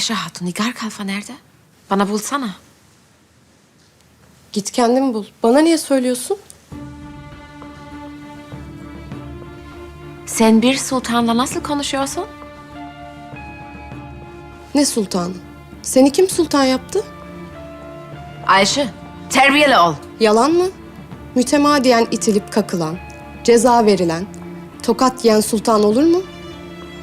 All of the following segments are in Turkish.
Ayşe Hatun Nigar Kalfa nerede? Bana bulsana. Git kendin bul. Bana niye söylüyorsun? Sen bir sultanla nasıl konuşuyorsun? Ne sultanı? Seni kim sultan yaptı? Ayşe, terbiyeli ol. Yalan mı? Mütemadiyen itilip kakılan, ceza verilen, tokat yiyen sultan olur mu?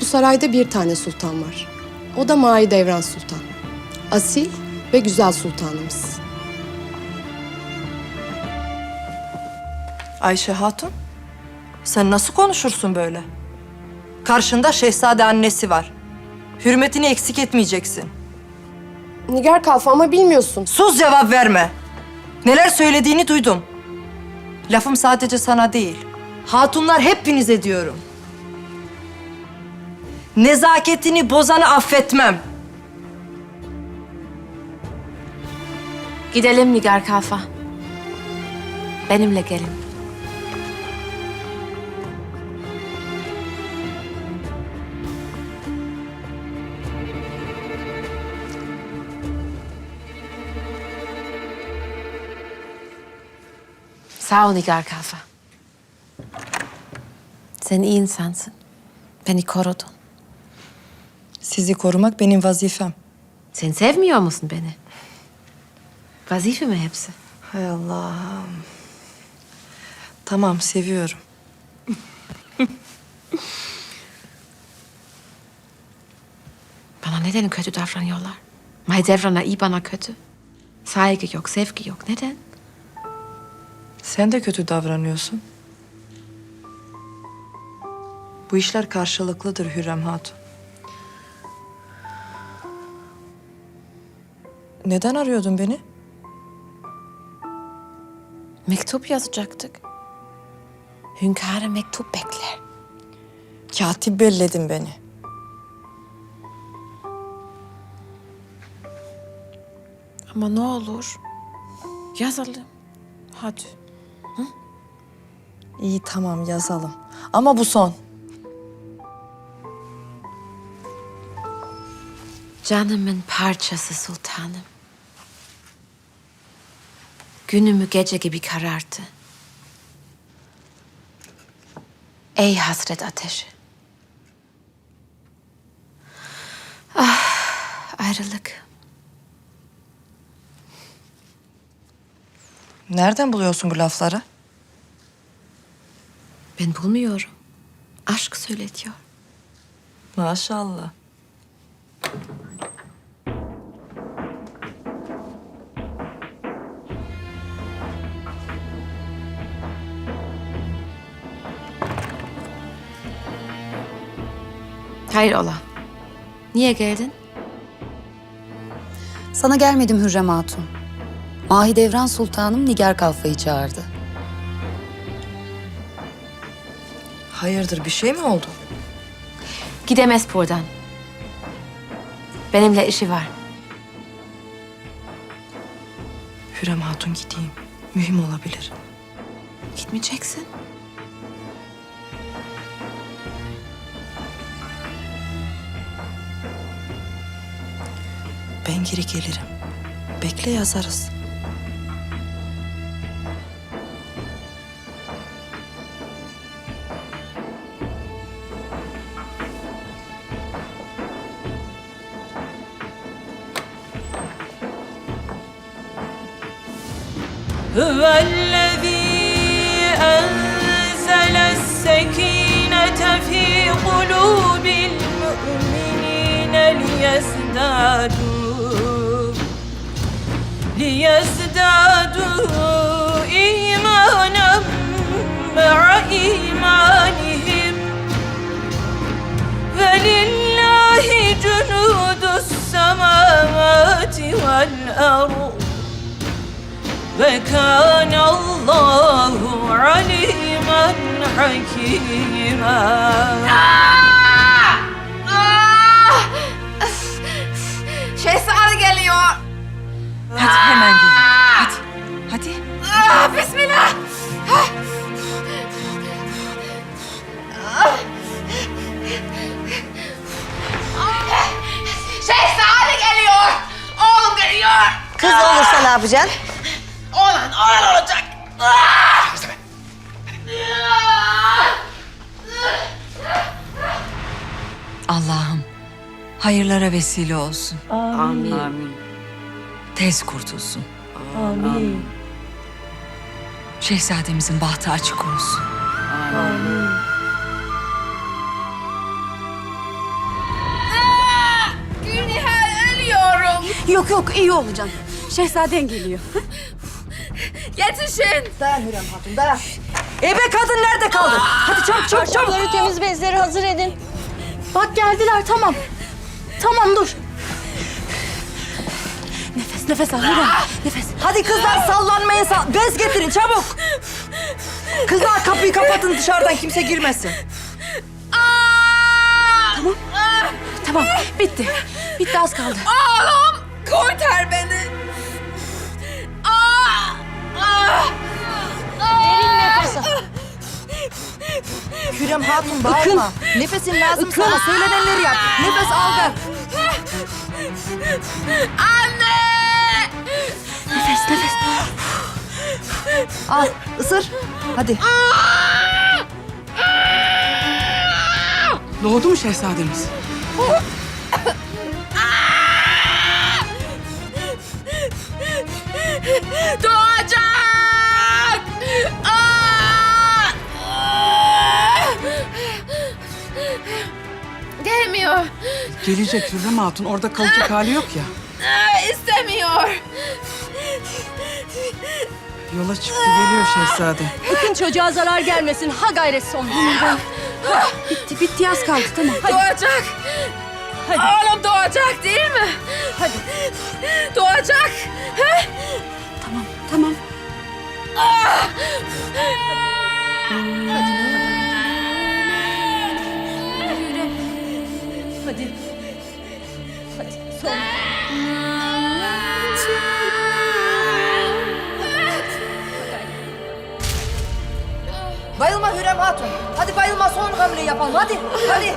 Bu sarayda bir tane sultan var. O da Mahidevran Sultan. Asil ve güzel sultanımız. Ayşe Hatun, sen nasıl konuşursun böyle? Karşında şehzade annesi var. Hürmetini eksik etmeyeceksin. Nigar Kalfa ama bilmiyorsun. Sus cevap verme. Neler söylediğini duydum. Lafım sadece sana değil. Hatunlar hepinize diyorum. Nezaketini bozanı affetmem. Gidelim Nigar Kalfa. Benimle gelin. Sağ ol Nigar Kalfa. Sen iyi insansın. Beni korudun. Sizi korumak benim vazifem. Sen sevmiyor musun beni? Vazife mi hepsi? Hay Allah'ım. Tamam, seviyorum. Bana neden kötü davranıyorlar? Mahidevran'a iyi bana kötü. Saygı yok, sevgi yok. Neden? Sen de kötü davranıyorsun. Bu işler karşılıklıdır Hürrem Hatun. Neden arıyordun beni? Mektup yazacaktık. Hünkârı mektup bekler. Katip belledin beni. Ama ne olur yazalım. Hadi. İyi tamam yazalım. Ama bu son. Canımın parçası sultanım. Günümü gece gibi kararttı. Ey hasret ateşi. Ah, ayrılık. Nereden buluyorsun bu lafları? Ben bulmuyorum. Aşk söyletiyor. Maşallah. Hayır ola. Niye geldin? Sana gelmedim Hürrem Hatun. Mahidevran Sultanım Nigar Kalfa'yı çağırdı. Hayırdır bir şey mi oldu? Gidemez buradan. Benimle işi var. Hürrem Hatun gideyim. Mühim olabilir. Gitmeyeceksin. Ben geri gelirim. Bekle yazarız. هو الذي أنزل السكينة في قلوب المؤمنين ليزدادوا ليزدادوا إيمانا مع إيمانهم ولله جنود السماوات والأرض وكان الله عليما حكيما Hadi hemen gel. Hadi. Hadi. Ah, bismillah. Ah. Ah. Anne. Şehzade geliyor. Oğlum geliyor. Kız olursa ne ah. yapacaksın? Oğlan oğlan olacak. Ah. Allah'ım hayırlara vesile olsun. Amin. Amin. Amin. Tez kurtulsun. Amin. Şehzademizin bahtı açık olsun. Gülnihal ölüyorum. Yok yok iyi olacaksın. Şehzaden geliyor. Yetişin. Dayan Hürrem Hatun dayan. Ebe kadın nerede kaldı? Hadi çabuk çabuk çabuk. temiz bezleri hazır edin. Bak geldiler tamam. Tamam dur. Nefes al Hürrem. Nefes. Hadi kızlar sallanmayın. Sal Bez getirin çabuk. Kızlar kapıyı kapatın dışarıdan kimse girmesin. Tamam bitti. Bitti az kaldı. Oğlum kurtar beni. Derin nefes al. Hürrem Hatun bağırma. Nefesin lazım sana. Söylenenleri yap. Nefes al ver. Anne! Nefes nefes. Al ısır. Hadi. Doğdu mu şehzademiz? Doğacak! Aa! Gelmiyor. Gelecek Hürrem Hatun. Orada kalacak hali yok ya. Aa, İstemiyor. Yola çıktı geliyor şehzade. Bakın çocuğa zarar gelmesin. Ha gayret son. bitti bitti az kaldı tamam. Hadi. Doğacak. Oğlum doğacak Hadi bayılma son hamleyi yapalım. Hadi. Hadi.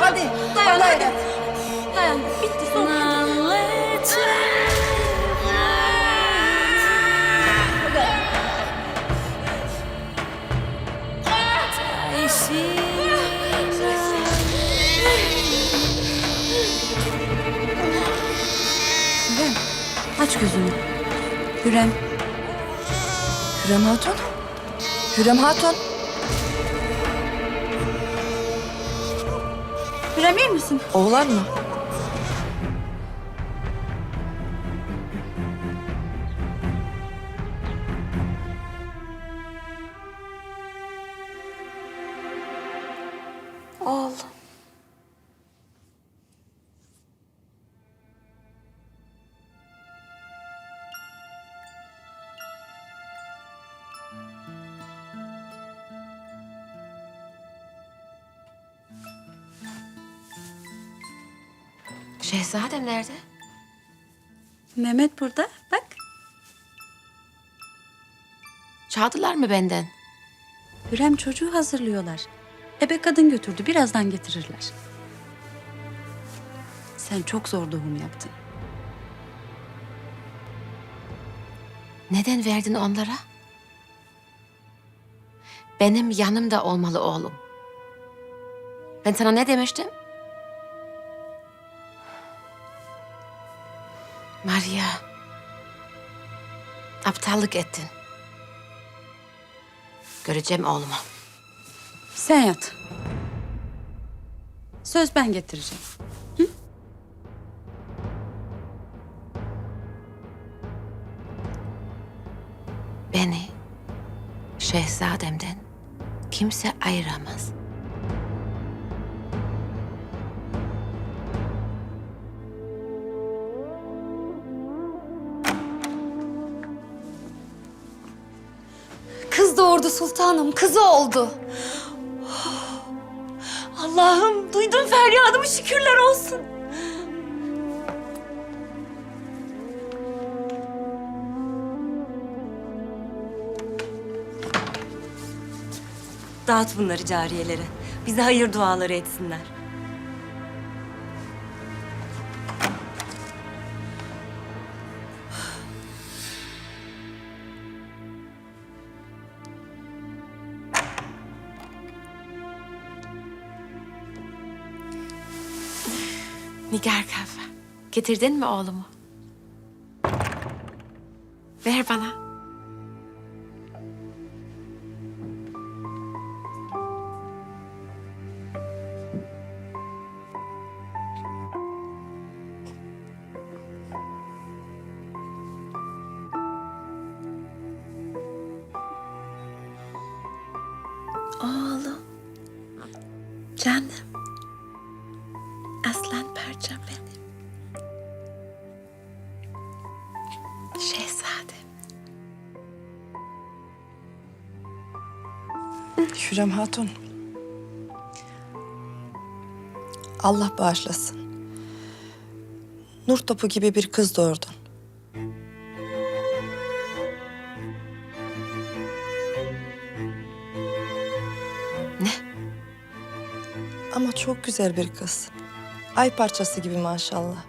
Hadi. Dayan, hadi. Dayan. Bitti son. Hürrem aç gözünü. Hürrem Hürrem Hatun. Hürrem Hatun. Hürrem iyi misin? Oğlan mı? Şehzadem nerede? Mehmet burada bak. Çaldılar mı benden? Hürrem çocuğu hazırlıyorlar. Ebe kadın götürdü. Birazdan getirirler. Sen çok zor doğum yaptın. Neden verdin onlara? Benim yanımda olmalı oğlum. Ben sana ne demiştim? Maria, aptallık ettin. Göreceğim oğlumu. Sen yat. Söz ben getireceğim. Beni şehzademden kimse ayıramaz. Kız doğurdu sultanım. Kızı oldu. Allah'ım duydun feryadımı şükürler olsun. Dağıt bunları cariyelere. Bize hayır duaları etsinler. Nigar Kalfa. Getirdin mi oğlumu? Ver bana. Hürrem Hatun. Allah bağışlasın. Nur topu gibi bir kız doğurdun. Ne? Ama çok güzel bir kız. Ay parçası gibi maşallah.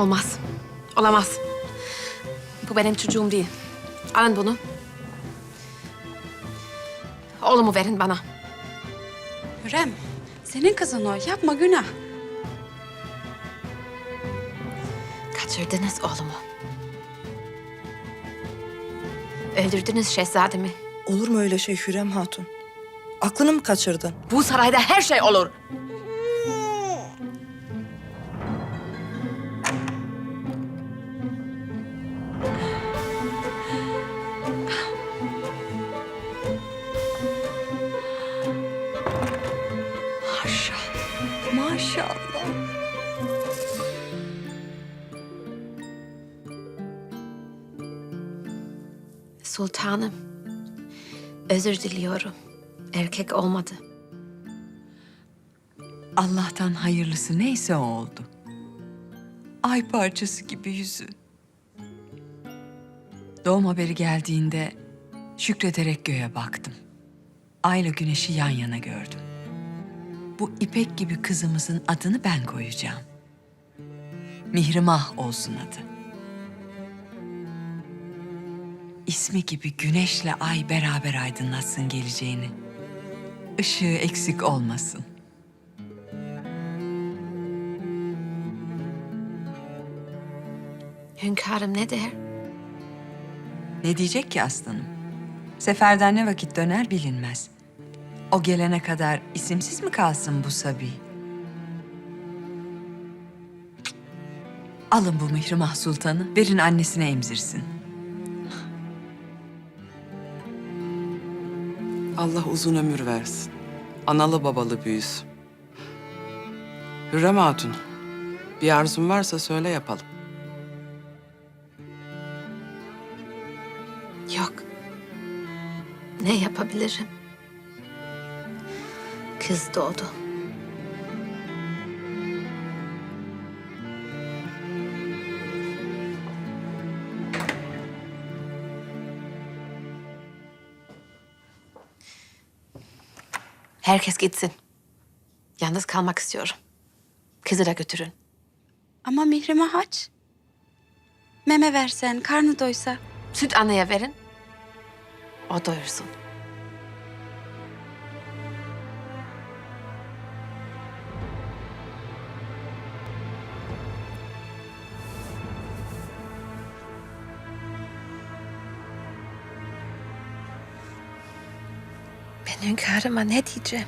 Olmaz. Olamaz. Bu benim çocuğum değil. Alın bunu. Oğlumu verin bana. Hürrem, senin kızın o. Yapma günah. Kaçırdınız oğlumu. Öldürdünüz şehzademi. Olur mu öyle şey Hürrem Hatun? Aklını mı kaçırdın? Bu sarayda her şey olur. Maşallah. Sultanım. Özür diliyorum. Erkek olmadı. Allah'tan hayırlısı neyse o oldu. Ay parçası gibi yüzü. Doğum haberi geldiğinde şükrederek göğe baktım. Ayla güneşi yan yana gördüm. Bu ipek gibi kızımızın adını ben koyacağım. Mihrimah olsun adı. İsmi gibi güneşle ay beraber aydınlatsın geleceğini. Işığı eksik olmasın. Hünkârım ne der? Ne diyecek ki aslanım? Seferden ne vakit döner bilinmez. O gelene kadar isimsiz mi kalsın bu Sabi? Alın bu Mihrimah Sultan'ı, verin annesine emzirsin. Allah uzun ömür versin. Analı babalı büyüsün. Hürrem Hatun, bir arzun varsa söyle yapalım. Yok. Ne yapabilirim? Kız doğdu. Herkes gitsin. Yalnız kalmak istiyorum. Kızı da götürün. Ama Mihrim'e haç. Meme versen, karnı doysa. Süt anneye verin. O doyursun. Ben hünkârıma ne diyeceğim?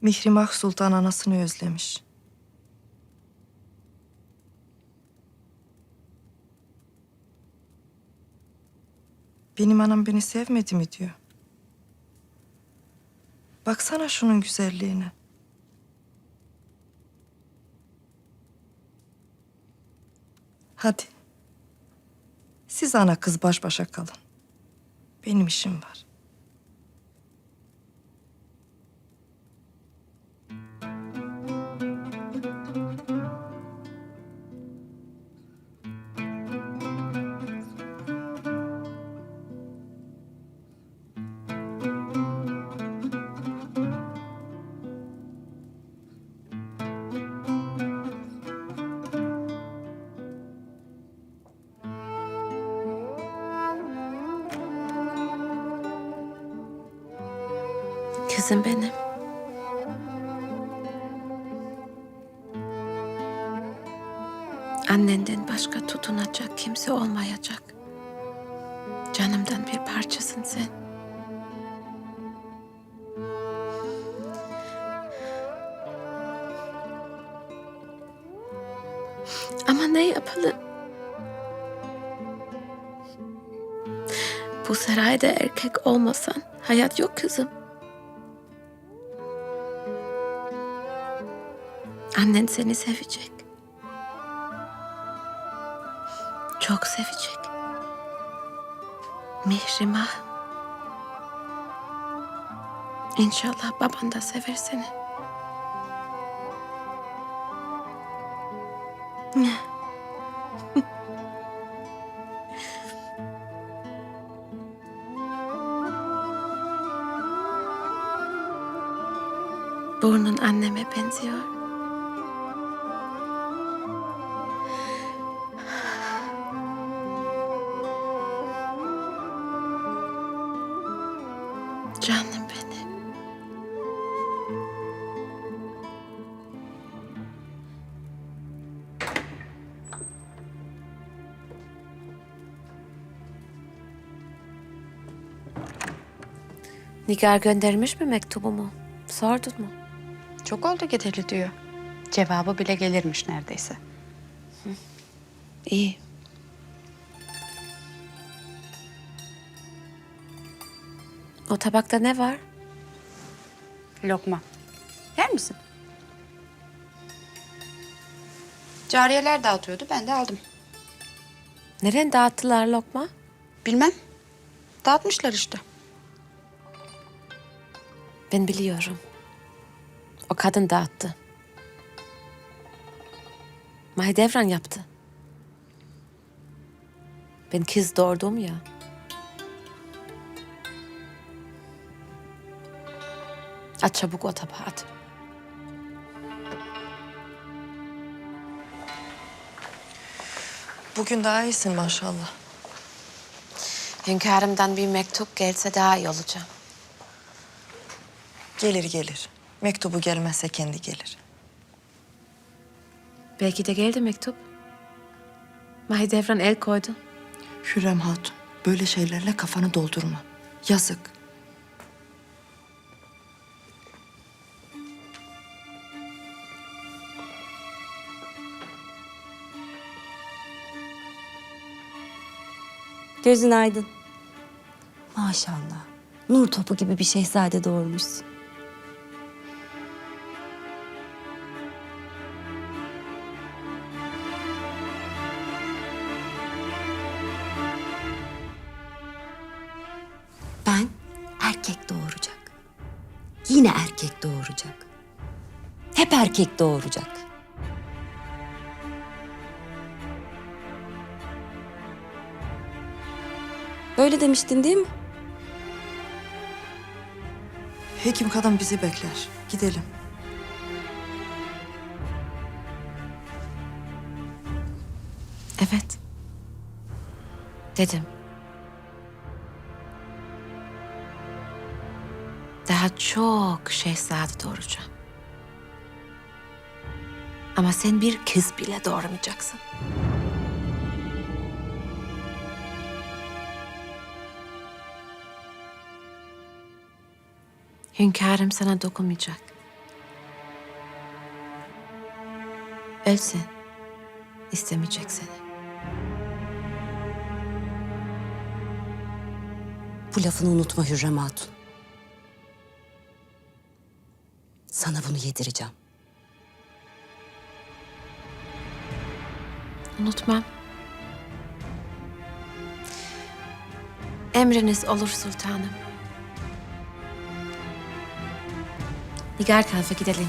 Mihrimah Sultan anasını özlemiş. Benim anam beni sevmedi mi diyor. Baksana şunun güzelliğine. Hadi. Siz ana kız baş başa kalın. Benim işim var. Kızım benim. Annenden başka tutunacak kimse olmayacak. Canımdan bir parçasın sen. Ama ne yapalım? Bu sarayda erkek olmasan hayat yok kızım. Annen seni sevecek. Çok sevecek. Mihrimah. İnşallah baban da sever seni. Burnun anneme benziyor. Nigar göndermiş mi mektubumu? Sordun mu? Çok oldu gideli diyor. Cevabı bile gelirmiş neredeyse. İyi. O tabakta ne var? Lokma. Yer misin? Cariyeler dağıtıyordu, ben de aldım. Neren dağıttılar lokma? Bilmem. Dağıtmışlar işte. Ben biliyorum. O kadın dağıttı. Mahidevran yaptı. Ben kız doğurdum ya. At çabuk o tabağı at. Bugün daha iyisin maşallah. Hünkârımdan bir mektup gelse daha iyi olacağım. Gelir gelir. Mektubu gelmezse kendi gelir. Belki de geldi mektup. Mahidevran el koydu. Hürrem Hatun, böyle şeylerle kafanı doldurma. Yazık. Gözün aydın. Maşallah. Nur topu gibi bir şehzade doğurmuşsun. Yine erkek doğuracak. Hep erkek doğuracak. Böyle demiştin değil mi? Hekim kadın bizi bekler. Gidelim. Evet. Dedim. Daha çok şehzade doğuracağım. Ama sen bir kız bile doğuramayacaksın. Hünkârım sana dokunmayacak. Ölsen istemeyecek seni. Bu lafını unutma Hürrem Hatun. Sana bunu yedireceğim. Unutmam. Emriniz olur sultanım. Nigar Kalfa gidelim.